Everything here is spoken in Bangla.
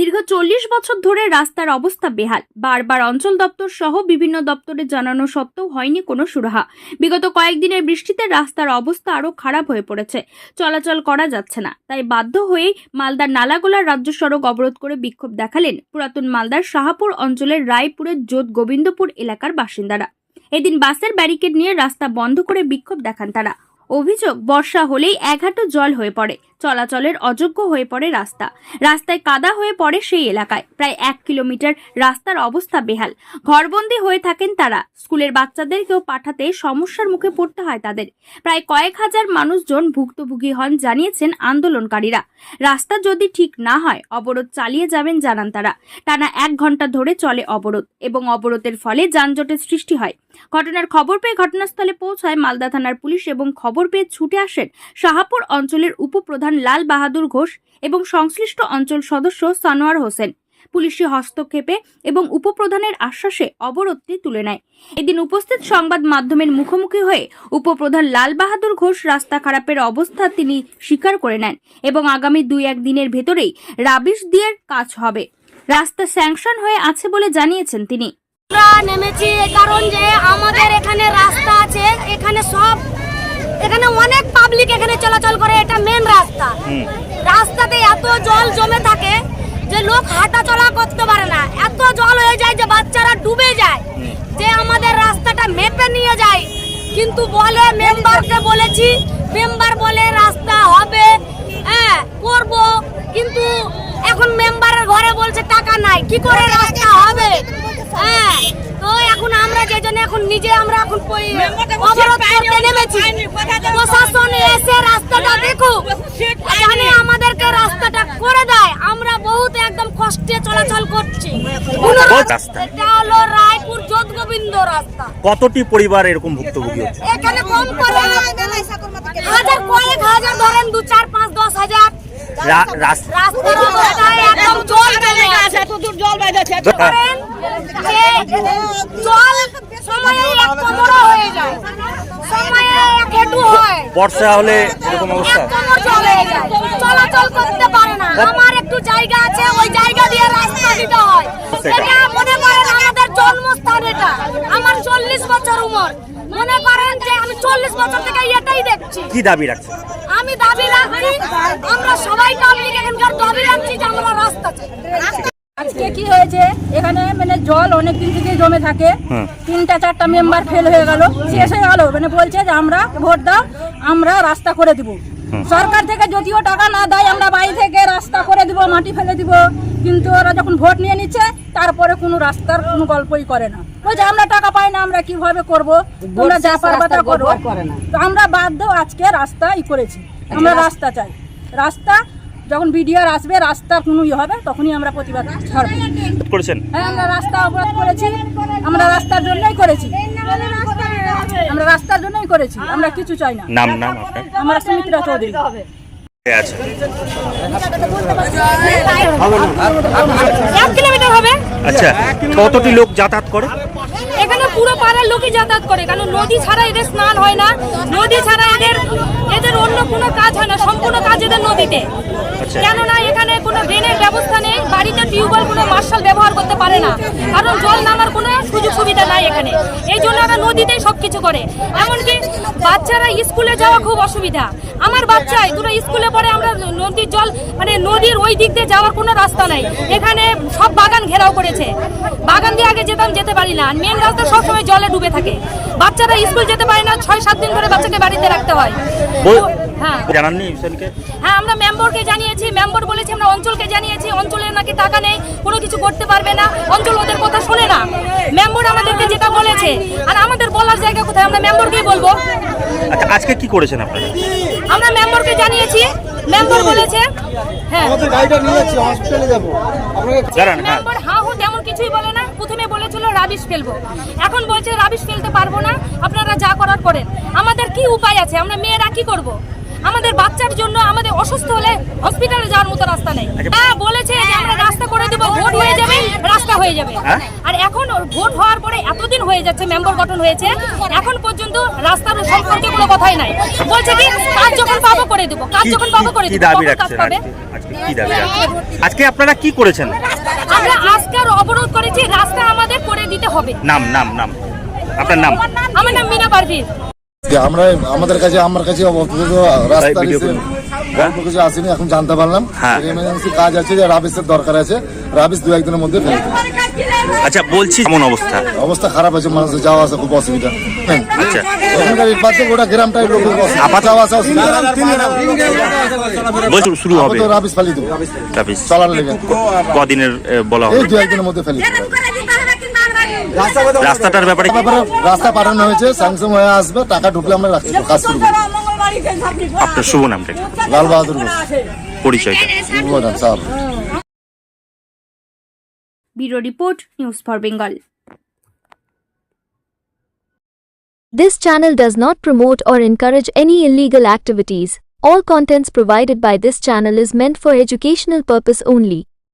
দীর্ঘ চল্লিশ বছর ধরে রাস্তার অবস্থা বেহাল। বারবার অঞ্চল দপ্তর সহ বিভিন্ন দপ্তরে জানানো সত্ত্বেও হয়নি কোনো সুরাহা। বিগত কয়েকদিনের বৃষ্টিতে রাস্তার অবস্থা আরও খারাপ হয়ে পড়েছে। চলাচল করা যাচ্ছে না। তাই বাধ্য হয়েই মালদার নালাগোলার রাজ্য সড়ক অবরোধ করে বিক্ষোভ দেখালেন পুরাতন মালদার শাহাপুর অঞ্চলের রায়পুরের যোধ গোবিন্দপুর এলাকার বাসিন্দারা। এদিন বাসের ব্যারিকেড নিয়ে রাস্তা বন্ধ করে বিক্ষোভ দেখান তারা। অভিযোগ, বর্ষা হলেই একহাঁটু জল হয়ে পড়ে, চলাচলের অযোগ্য হয়ে পড়ে রাস্তা। রাস্তায় কাদা হয়ে পড়ে সেই এলাকায়, প্রায় এক কিলোমিটার রাস্তার অবস্থা বেহাল। ঘরবন্দি হয়ে থাকেন তারা। স্কুলের বাচ্চাদেরকেও পাঠাতে সমস্যার মুখে পড়তে হয় তাদের। প্রায় কয়েক হাজার মানুষজন ভুক্তভোগী হন জানিয়েছেন আন্দোলনকারীরা। রাস্তা যদি ঠিক না হয়, অবরোধ চালিয়ে যাবেন জানান তারা। টানা এক ঘণ্টা ধরে চলে অবরোধ এবং অবরোধের ফলে যানজটের সৃষ্টি হয়। ঘটনার খবর পেয়ে ঘটনাস্থলে পৌঁছায় মালদা থানার পুলিশ এবং খবর পেয়ে ছুটে আসেন শাহাপুর অঞ্চলের উপপ্রধান লাল বাহাদুর ঘোষ এবং সংশ্লিষ্ট অঞ্চল সদস্য সানোয়ার হোসেন। পুলিশি হস্তক্ষেপে এবং উপপ্রধানের আশ্বাসে অবরোধটি তুলে নেয়। এদিন উপস্থিত সংবাদ মাধ্যমের মুখোমুখি হয়ে উপপ্রধান লাল বাহাদুর ঘোষ রাস্তা খারাপের অবস্থা তিনি স্বীকার করে নেন এবং আগামী দুই এক দিনের ভেতরেই রাবিশ দিয়ে কাজ হবে। রাস্তা স্যাংশন হয়ে আছে বলে জানিয়েছেন তিনি। নেমেছি কারণ যে আমাদের এখানে রাস্তা আছে, এখানে সব এখানে অনেক পাবলিক এখানে চলাচল করে এটা মেন রাস্তা। রাস্তাতে এত জল জমে থাকে যে লোক হাঁটা চলা করতে পারে না। এত জল হয়ে যায় যে বাচ্চারা ডুবে যায়। যে আমাদের রাস্তাটা মেপে নিয়ে যায়। কিন্তু বলে মেম্বারকে বলেছি মেম্বার বলে রাস্তা হবে হ্যাঁ করব। কিন্তু এখন মেম্বারের ঘরে বলছে টাকা নাই। কি করে রাস্তা হবে? হ্যাঁ তো এখন আমরা যে জন্য এখন নিজে আমরা এখন অবরোধ প্রশাসন এসে রাস্তাটা দেখুক জানে আমাদেরকে রাস্তাটা করে দেয়। আমরা বহুত একদম কষ্টে চলাচল করছি। রাস্তা? এটা হলো রায়পুর যোধগোবিন্দ রাস্তা। কতটি পরিবার এরকম ভুক্তভোগী হচ্ছে? এখানে কম করে হাজার কয়েক হাজার ধরেন দু চার পাঁচ দশ হাজার। জল সময়ে হয়ে যায়। বর্ষা হলে এরকম অবস্থা। চলাচল করতে পারে না। আমার একটু জায়গা আছে ওই জায়গা দিয়ে রাস্তা দিতে হয়। এটা মনে করেন আমাদের জন্মস্থান এটা। আমার চল্লিশ বছর উমর। মনে করেন যে আমি চল্লিশ বছর থেকে এটাই দেখছি। কি দাবি রাখছে আমি দাবি রাখছি আমরা সবাই পাবলিক এখানকার দাবি রাখছি যে আমরা রাস্তা চাই। আজকে কি হয়েছে? এখানে মানে জল অনেক দিন থেকে জমে থাকে। তিনটা চারটা মেম্বার ফেল হয়ে গেল। শেষ হয়ে গেল। মানে বলছে যে আমরা ভোট দাও আমরা রাস্তা করে দিব। সরকার থেকে যদিও টাকা না দেয় আমরা বাড়ি থেকে রাস্তা করে দিব মাটি ফেলে দিব। কিন্তু ওরা যখন ভোট নিয়ে নিচ্ছে তারপরে কোনো রাস্তার কোনো গল্পই করে না। ওই যে আমরা টাকা পাই না আমরা কীভাবে করব? তোমরা যা পারবা তা করো। তো আমরা বাধ্য আজকে রাস্তা ই করেছি। আমরা রাস্তা চাই। রাস্তা যখন বিডিআর আসবে রাস্তা কোনো ইয়ে হবে তখনই আমরা প্রতিবাদ ছাড়বো করেছেন? হ্যাঁ আমরা রাস্তা অবরোধ করেছি আমরা রাস্তার জন্যই করেছি। আমরা রাস্তার জন্যই করেছি আমরা কিছু চাই না। নাম নাম আপনার? আমরা সুমিত্রা চৌধুরী আছে এক কিলোমিটার হবে? আচ্ছা কতটি লোক যাতায়াত করে? লোকই যাতায়াত করে কারণ নদী ছাড়া এদের স্নান হয় না। নদী ছাড়া এদের এদের অন্য কোনো কাজ হয় না সম্পূর্ণ কাজ এদের নদীতে। আচ্ছা। কেননা এখানে কোনো ড্রেনের ব্যবস্থা নেই বাড়িতে টিউবওয়েল কোনো মার্শাল ব্যবহার করতে পারে না। কারণ জল নামার কোনো সুযোগ সুবিধা নাই এখানে। এই জন্য ওরা নদীতেই সব কিছু করে। এমনকি বাচ্চারা স্কুলে যাওয়া খুব অসুবিধা। আমার বাচ্চাই দুটো স্কুলে পড়ে আমরা নদীর জল মানে নদীর ওই দিক দিয়ে যাওয়ার কোনো রাস্তা নাই। এখানে সব বাগান ঘেরাও করেছে। বাগান দিয়ে আগে যেতাম যেতে পারি না। মেন রাস্তা সবসময় জলে ডুবে থাকে। বাচ্চারা স্কুল যেতে পারে না ছয় সাত দিন ধরে বাচ্চাকে বাড়িতে রাখতে হয়। হ্যাঁ। হ্যাঁ আমরা মেম্বরকে জানিয়েছি। মেম্বর বলেছে আমরা অঞ্চলকে জানিয়েছি। অঞ্চলের নাকি টাকা নেই কোনো কিছু করতে পারবে না। অঞ্চল ওদের কথা শোনে না। মেম্বর আমাদেরকে যেটা বলেছে আর আমাদের বলার জায়গা কোথায়? আমরা মেম্বরকেই বলব। আচ্ছা আজকে কি করেছেন আপনারা? আমরা মেম্বারকে জানিয়েছি। মেম্বার বলেছে হ্যাঁ। আমাদের গাড়িটা নিয়ে যাচ্ছি হসপিটালে যাব। আপনাকে হ্যাঁ। মেম্বার হ্যাঁ হো তেমন কিছুই বলে না। প্রথমে বলেছিল রাবিশ ফেলব। এখন বলছে রাবিশ ফেলতে পারব না। আপনারা যা করার করেন। আমাদের কি উপায় আছে? আমরা মেয়েরা কি করব? আমাদের বাচ্চার জন্য আমাদের অসুস্থ হলে হসপিটালে যাওয়ার মতো রাস্তা নেই। হ্যাঁ বলেছে যে আমরা রাস্তা করে দেবো ভোট হয়ে যাবে। হয়ে যাবে। হ্যাঁ? আর এখন ভোট হওয়ার পরে এতদিন হয়ে যাচ্ছে মেম্বার গঠন হয়েছে। এখন পর্যন্ত রাস্তার সম্পর্কে কোনো কথাই নাই। বলছে কি কাজ যখন পাবো করে দেবো কাজ যখন পাবো করে দেবো দাবি রাখছেন আজকে? আজকে কি কি দাবি আজকে আপনারা কি করেছেন? আমরা আজকের অবরোধ করেছি রাস্তা আমাদের করে দিতে হবে। নাম নাম নাম। আপনার নাম? আমার নাম মিনা পারভিন আমরা আমাদের কাছে আমার কাছে রাস্তা। অল্প কিছু আসেনি এখন জানতে পারলাম হ্যাঁ। এমার্জেন্সি কাজ আছে যে রাবিসের দরকার আছে রাবিস দু একদিনের মধ্যে ফেলে দেবে। আচ্ছা বলছি কেমন অবস্থা অবস্থা খারাপ আছে মানুষের যাওয়া আসা খুব অসুবিধা হ্যাঁ। আচ্ছা এখানকার এই গোটা গ্রামটাই লোক আপাতত- যাওয়া আসা অসুবিধা শুরু হবে তো রাবিস ফেলে দেবো তারপর চলার লেগে কদিনের বলা হবে দু একদিনের মধ্যে ফেলে দেবে রাস্তাটার ব্যাপারে রাস্তা পাঠানো হয়েছে স্যাংশন হয়ে আসবে টাকা ঢুকলে আমরা রাখছি কাজ শুরু করব আপনার শুভ নামটা কি? লাল বাহাদুর ঘোষ পরিচয়টা প্রধান সাহেব bureau report news for Bengal This channel does not promote or encourage any illegal activities. All contents provided by this channel is meant for educational purpose only.